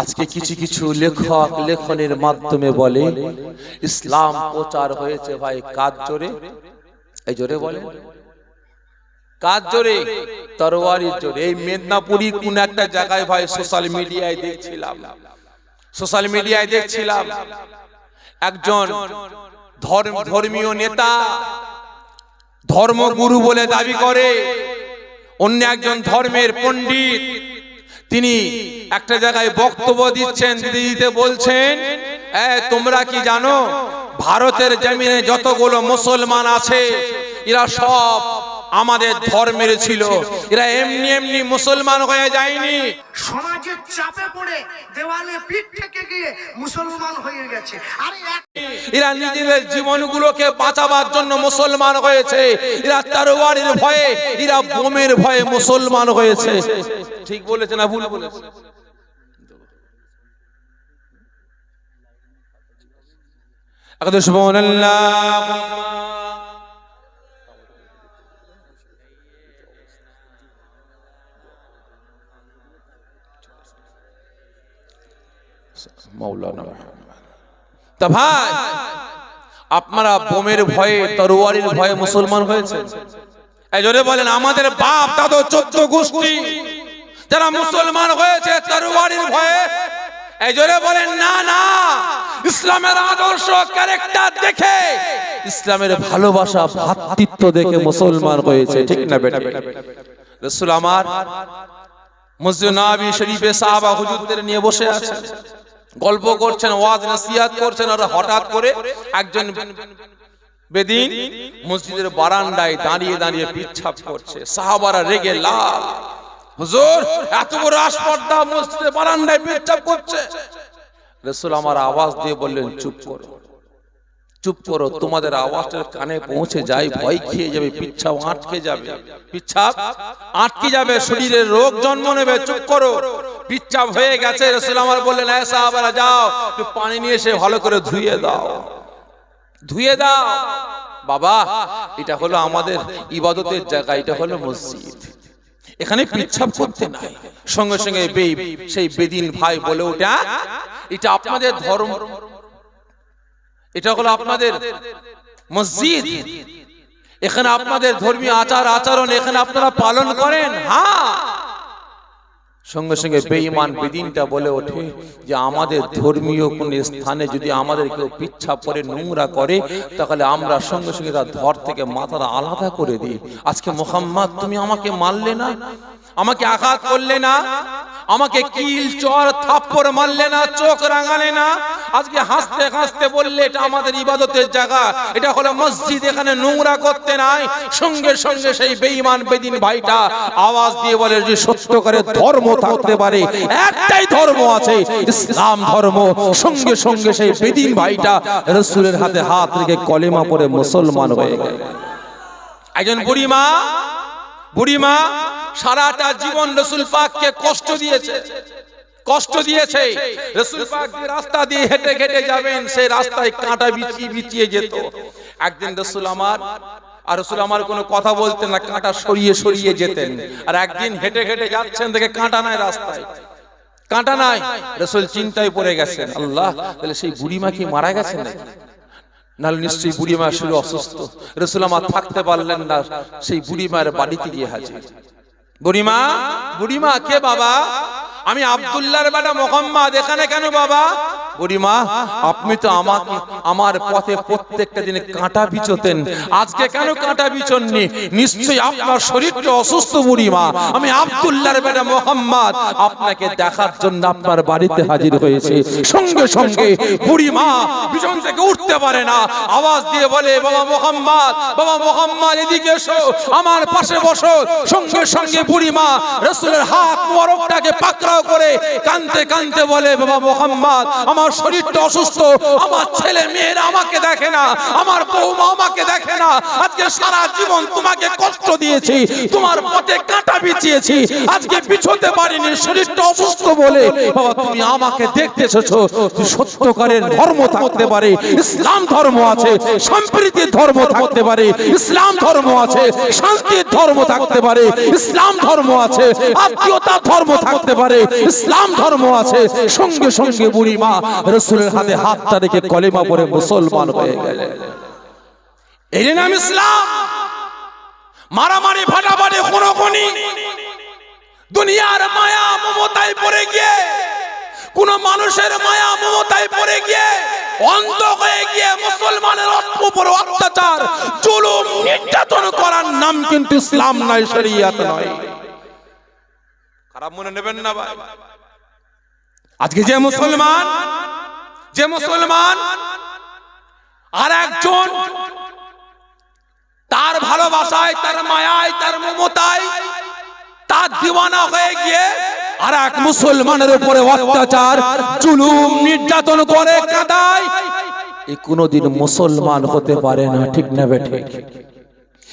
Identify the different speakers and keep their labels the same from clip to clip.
Speaker 1: আজকে কিছু কিছু লেখক লেখনের মাধ্যমে বলে ইসলাম প্রচার হয়েছে ভাই কাজ জোরে? এই জোরে বলে কাজ জোরে? তরোয়ারির জোরে। এই মেদিনীপুরি কোন একটা জায়গায় ভাই সোশ্যাল মিডিয়ায় দেখছিলাম। সোশ্যাল মিডিয়ায় দেখছিলাম। একজন ধর্ম ধর্মীয় নেতা ধর্মগুরু বলে দাবি করে। অন্য একজন ধর্মের পণ্ডিত। তিনি একটা জায়গায় বক্তব্য দিচ্ছেন দিদিতে দিতে বলছেন "এ, তোমরা কি জানো? ভারতের জমিনে যতগুলো মুসলমান আছে এরা সব আমাদের ধর্মের ছিল। এরা এমনি এমনি মুসলমান হয়ে যায়নি।
Speaker 2: সমাজের চাপে পড়ে দেওয়ালে পিঠ থেকে গিয়ে মুসলমান হয়ে গেছে। আরে
Speaker 1: এরা নিজেদের জীবনগুলোকে বাঁচাবার জন্য মুসলমান হয়েছে। এরা তারওয়ারির ভয়ে এরা বোমের ভয়ে মুসলমান হয়েছে। ঠিক বলেছে না ভুল বলেছে একদম সুবহানাল্লাহ মৌলানা তা ভাই, আপনারা বোমের ভয়ে, তরোয়ারির ভয়ে মুসলমান হয়েছে জোরে বলেন, আমাদের বাপ, দাদু, চোদ্দ গোষ্ঠী যারা মুসলমান হয়েছে, তরোয়ারির ভয়ে, এই বলেন, না না, ইসলামের আদর্শ, ক্যারেক্টার দেখে, ইসলামের ভালোবাসা ভ্রাতৃত্ব দেখে মুসলমান হয়েছে, ঠিক না বেটা? রসুল আমার মসজিদ নবী শরীফে সাহাবা হুজুরদের নিয়ে বসে আছেন। গল্প করছেন, ওয়াজ, নসিহাত করছেন আর হঠাৎ করে একজন বেদিন মসজিদের বারান্দায় দাঁড়িয়ে দাঁড়িয়ে পিচ্ছাপ করছে। সাহাবারা রেগে লাল। হুজুর, এত বড় আসপর্দা মসজিদের বারান্দায় পিচ্ছাপ করছে। রসুল আমার আওয়াজ দিয়ে বললেন, চুপ করো। চুপ করো তোমাদের আওয়াজটা কানে পৌঁছে যায় ভয় খেয়ে যাবে পিচ্ছাপ আটকে যাবে। পিচ্ছাপ আটকে যাবে শরীরের রোগ জন্ম নেবে চুপ করো। পিচ্ছাপ হয়ে গেছে রসুল আমার বললেন হ্যাঁ সাহাবারা যাও একটু পানি নিয়ে এসে ভালো করে ধুয়ে দাও। ধুয়ে দাও। বাবা এটা হলো আমাদের ইবাদতের জায়গা এটা হলো মসজিদ। এখানে পিচ্ছাপ করতে নাই। সঙ্গে সঙ্গে সেই বেদিন ভাই বলে ওটা এটা আপনাদের ধর্ম এটা হলো আপনাদের মসজিদ। এখানে আপনাদের ধর্মীয় আচার, আচরণ এখানে আপনারা পালন করেন। হ্যাঁ। সঙ্গে সঙ্গে বেঈমান বেদিনটা বলে ওঠে যে আমাদের ধর্মীয় কোন স্থানে যদি আমাদের কেউ পিচ্ছা পরে নোংরা করে, তাহলে আমরা সঙ্গে সঙ্গে তার ধর থেকে মাথাটা আলাদা করে দিই। আজকে মোহাম্মদ, তুমি আমাকে মারলে না? আমাকে আঘাত করলে না? আমাকে কিল চর থাপ্পড় মারলে না চোখ রাঙালে না আজকে হাসতে হাসতে বললে এটা আমাদের ইবাদতের জায়গা এটা হলো মসজিদ এখানে নোংরা করতে নাই সঙ্গে সঙ্গে সেই বেঈমান বেদিন ভাইটা আওয়াজ দিয়ে বলে যে সত্য করে ধর্ম থাকতে পারে একটাই ধর্ম আছে ইসলাম ধর্ম সঙ্গে সঙ্গে সেই বেদিন ভাইটা রসুলের হাতে হাত রেখে কলেমা পরে মুসলমান হয়ে গেল একজন বুড়িমা বুড়িমা সারাটা জীবন রসুল পাককে কষ্ট দিয়েছে। কষ্ট দিয়েছে। রসুল পাক যে রাস্তা দিয়ে হেঁটে হেঁটে যাবেন সেই রাস্তায় কাঁটা বিছিয়ে বিছিয়ে যেত। একদিন রসুল আমার আর রসুল আমার কোনো কথা বলতেন না, কাঁটা সরিয়ে সরিয়ে যেতেন। আর একদিন হেঁটে হেঁটে যাচ্ছেন, দেখে কাঁটা নাই রাস্তায়। কাঁটা নাই। রসুল চিন্তায় পড়ে গেছেন, আল্লাহ, তাহলে সেই বুড়িমা কি মারা গেছেন নাকি? নাহলে নিশ্চয়ই বুড়িমা শুরু অসুস্থ। রসুল আমার থাকতে পারলেন না, সেই বুড়িমার বাড়িতে গিয়ে হাজির। বুড়িমা বুড়িমা কে বাবা? আমি আব্দুল্লাহর বেটা মোহাম্মদ, এখানে কেন বাবা? বুড়িমা, আপনি তো আমাকে, আমার পথে প্রত্যেকটা দিনে কাঁটা বিচতেন। আজকে কেন কাঁটা বিচননি? নিশ্চয়ই আপনার শরীরটা অসুস্থ বুড়িমা। আমি আব্দুল্লাহর বেটা মোহাম্মদ, আপনাকে দেখার জন্য আপনার বাড়িতে হাজির হয়েছে। সঙ্গে সঙ্গে বুড়িমা বিছন থেকে উঠতে পারে না। আওয়াজ দিয়ে বলে, বাবা মোহাম্মদ বাবা মোহাম্মদ, এদিকে এসো, আমার পাশে বসো। সঙ্গে সঙ্গে বুড়িমা রসুলের হাত মোবারকটাকে পাকড়াও করে কানতে কানতে বলে, বাবা মোহাম্মদ, আমার শরীরটা অসুস্থ, আমার ছেলে মেয়েরা আমাকে দেখে না, আমার বৌমা আমাকে দেখে না, আজকে সারা জীবন তোমাকে কষ্ট দিয়েছি, তোমার পথে কাঁটা বিছিয়েছি, আজকে পিছোতে পারিনি, শরীরটা অসুস্থ বলে, বাবা, তুমি আমাকে দেখতে এসেছ সত্যকারের ধর্ম থাকতে পারে, ইসলাম ধর্ম আছে, সম্প্রীতির ধর্ম থাকতে পারে, ইসলাম ধর্ম আছে, শান্তির ধর্ম থাকতে পারে, ইসলাম ধর্ম আছে, আত্মীয়তার ধর্ম থাকতে পারে ইসলাম ধর্ম আছে, সঙ্গে সঙ্গে বুড়ি মা রসুলের হাতে হাতটা রেখে কলেমা পরে মুসলমান হয়ে গেলেন। এই নাম ইসলাম। মারামারি, ফাটাফাটি, খুনোখুনি। দুনিয়ার মায়া মমতায় পড়ে গিয়ে, কোন মানুষের মায়া মমতায় পড়ে গিয়ে অন্ধ হয়ে গিয়ে মুসলমানের উপর অত্যাচার, জুলুম, নির্যাতন করার নাম কিন্তু ইসলাম নয় শরিয়াত নয়। খারাপ মনে নেবেন না ভাই। আজকে যে মুসলমান যে মুসলমান আর একজন তার ভালোবাসায় তার মায়ায় তার মমতায় তার দিওয়ানা হয়ে গিয়ে আর এক মুসলমানের উপরে অত্যাচার জুলুম নির্যাতন করে কাদায়। এ কোনোদিন মুসলমান হতে পারে না ঠিক না বেঠে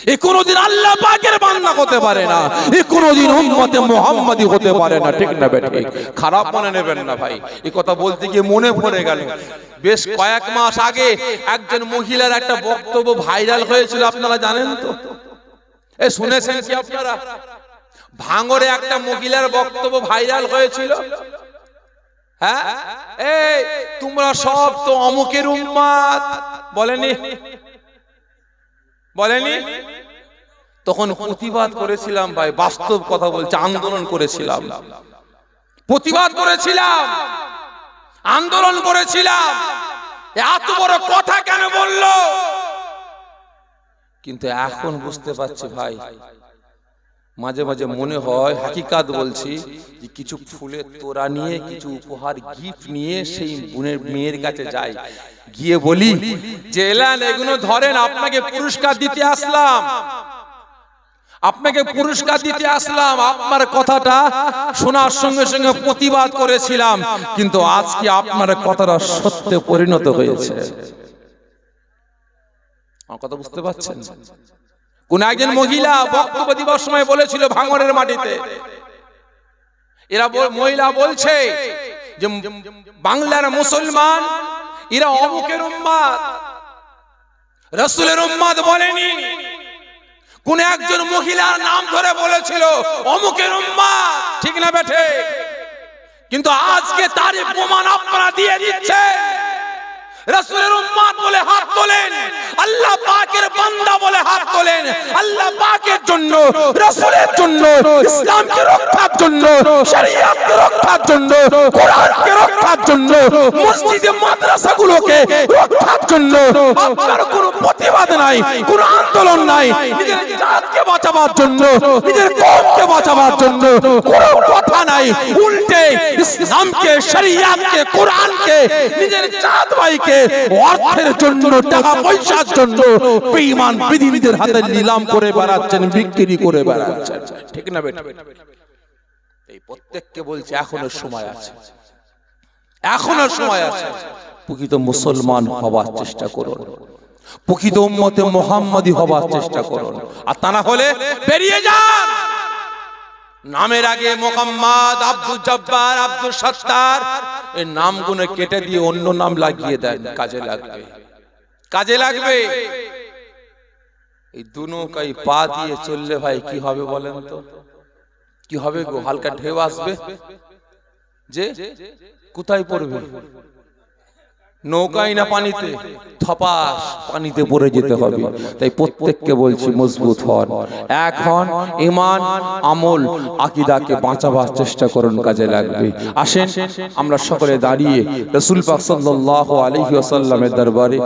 Speaker 1: এ কোনোদিন আল্লাহ পাকের বান্দা হতে পারে না। এ কোনোদিন উম্মতে মুহাম্মাদি হতে পারে না। ঠিক না খারাপ মনে নেবেন না ভাই। এই কথা বলতে গিয়ে মনে পড়ে গেল। বেশ কয়েক মাস আগে একজন মহিলার একটা বক্তব্য ভাইরাল হয়েছিল আপনারা জানেন তো? এ শুনেছেন কি আপনারা? ভাঙরে একটা মহিলার বক্তব্য ভাইরাল হয়েছিল। হ্যাঁ? এই তোমরা সব তো অমুকের উম্মাদ বলেনি? বলেনি? তখন প্রতিবাদ করেছিলাম ভাই, বাস্তব কথা বলছে, আন্দোলন করেছিলাম। প্রতিবাদ করেছিলাম, আন্দোলন করেছিলাম। এত বড় কথা কেন বলল? কিন্তু এখন বুঝতে পারছি ভাই মাঝে মাঝে মনে হয় হাকিকাত বলছি যে কিছু ফুলের তোড়া নিয়ে কিছু উপহার গিফট নিয়ে সেই বোনের মেয়ের কাছে যাই গিয়ে বলি যে এলান এগুলো ধরেন আপনাকে পুরস্কার দিতে আসলাম। আপনাকে পুরস্কার দিতে আসলাম। আপনার কথাটা শোনার সঙ্গে সঙ্গে প্রতিবাদ করেছিলাম। কিন্তু আজকে আপনার কথাটা সত্যে পরিণত হয়েছে। আমার কথা বুঝতে পারছেন? কোন একজন মহিলা বক্তব্য দিবার সময় বলেছিল ভাঙরের মাটিতে। এরা মহিলা বলছে যে বাংলার মুসলমান এরা অমুকের উম্মাদ। রসুলের উম্মাদ বলেনি। কোন একজন মহিলার নাম ধরে বলেছিল অমুকের উম্মাদ। ঠিক না বেঠে কিন্তু আজকে তারই প্রমাণ আপনারা দিয়ে দিচ্ছেন। রসুলের উম্মাদ বলে হাত তোলেন। আল্লাহ পাকের বান্দা বলে হাত তোলেন। আল্লাহ পাকের জন্য, রসুলের জন্য, ইসলামকে রক্ষার জন্য, শরীয়তকে রক্ষার জন্য, কোরআনকে রক্ষার জন্য, মসজিদে মাদ্রাসাগুলোকে রক্ষার জন্য। আপনার কোনো প্রতিবাদ নাই, কোনো আন্দোলন নাই। নিজের জাতকে বাঁচাবার জন্য, নিজের কমকে বাঁচাবার জন্য কথা নাই, উল্টে ইসলামকে শরিয়াতকে কোরআনকে, নিজের জাত ভাইকে, অর্থের জন্য, টাকা পয়সার জন্য বেঈমান বিধিনিদের হাতে নিলাম করে বেড়াচ্ছেন, বিক্রি করে বেড়াচ্ছেন। ঠিক না বেটা? এই প্রত্যেককে বলছে, এখনও সময় আছে। এখনও সময় আছে। প্রকৃত মুসলমান হবার চেষ্টা করুন। প্রকৃত উম্মতে মোহাম্মদী হবার চেষ্টা করুন। আর তা না হলে বেরিয়ে যান! নামের আগে মোহাম্মদ আব্দুল জব্বার, আব্দুল সত্তার। এই নামগুলো কেটে দিয়ে অন্য নাম লাগিয়ে দেন, কাজে লাগবে। কাজে লাগবে। এই দুনৌকাই পা দিয়ে চললে ভাই কি হবে বলেন তো? কি হবে গো? হালকা ঢেউ আসবে। যে? কোথায় পড়বে? নৌকায় না পানিতে? থপাস পানিতে পড়ে যেতে হবে। তাই প্রত্যেককে বলছি মজবুত হন। এখন হন। ইমান আমল আকিদাকে বাঁচাবার চেষ্টা করুন কাজে লাগবে। আসেন আমরা সকলে দাঁড়িয়ে রসুল পাক সাল্লাল্লাহু আলাইহি ওয়াসাল্লামের দরবারে